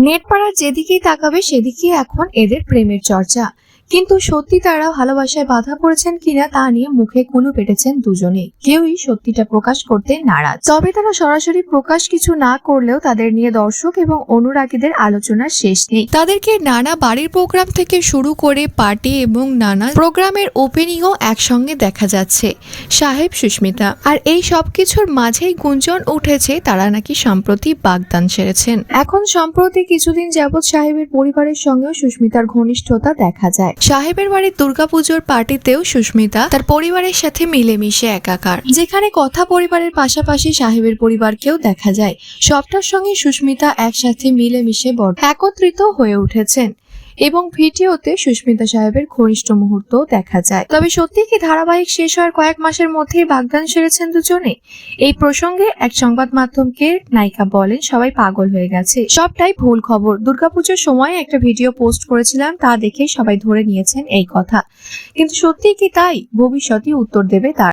নেটপাড়ার যেদিকেই তাকাবে সেদিকেই এখন এদের প্রেমের চর্চা। কিন্তু সত্যি তারা ভালোবাসায় বাধা পড়েছেন কিনা তা নিয়ে মুখে কুলু পেটেছেন দুজনেই। কেউই সত্যিটা প্রকাশ করতে নারাজ। তবে তারা সরাসরি প্রকাশ কিছু না করলেও তাদের নিয়ে দর্শক এবং অনুরাগীদের আলোচনার শেষ নেই। তাদেরকে নানা বাড়ির প্রোগ্রাম থেকে শুরু করে পার্টি এবং নানা প্রোগ্রামের ওপেনিংও একসঙ্গে দেখা যাচ্ছে, সাহেব সুস্মিতা। আর এই সব কিছুর মাঝেই গুঞ্জন উঠেছে, তারা নাকি সম্প্রতি বাগদান সেরেছেন। এখন সম্প্রতি কিছুদিন যাবৎ সাহেবের পরিবারের সঙ্গেও সুস্মিতার ঘনিষ্ঠতা দেখা যায়। সাহেবের বাড়ির দুর্গাপুজোর পার্টিতেও সুস্মিতা তার পরিবারের সাথে মিলেমিশে একাকার। যেখানে কথা পরিবারের পাশাপাশি সাহেবের পরিবারকেও দেখা যায়। সবটার সঙ্গে সুস্মিতা একসাথে মিলেমিশে বড় একত্রিত হয়ে উঠেছেন। এবং ভিডিওতে সুস্মিতা সাহেবের ঘনিষ্ঠ মুহূর্ত দেখা যায়। তবে সত্যি কি ধারাবাহিক শেষ হওয়ার কয়েক মাসের মধ্যেই বাগদান সেরেছেন দুজনে এই প্রসঙ্গে এক সংবাদ মাধ্যমকে নায়িকা বলেন, সবাই পাগল হয়ে গেছে। সবটাই ভুল খবর। দুর্গাপুজোর সময় একটা ভিডিও পোস্ট করেছিলাম, তা দেখে সবাই ধরে নিয়েছেন এই কথা। কিন্তু সত্যি কি তাই? ভবিষ্যতই উত্তর দেবে তার।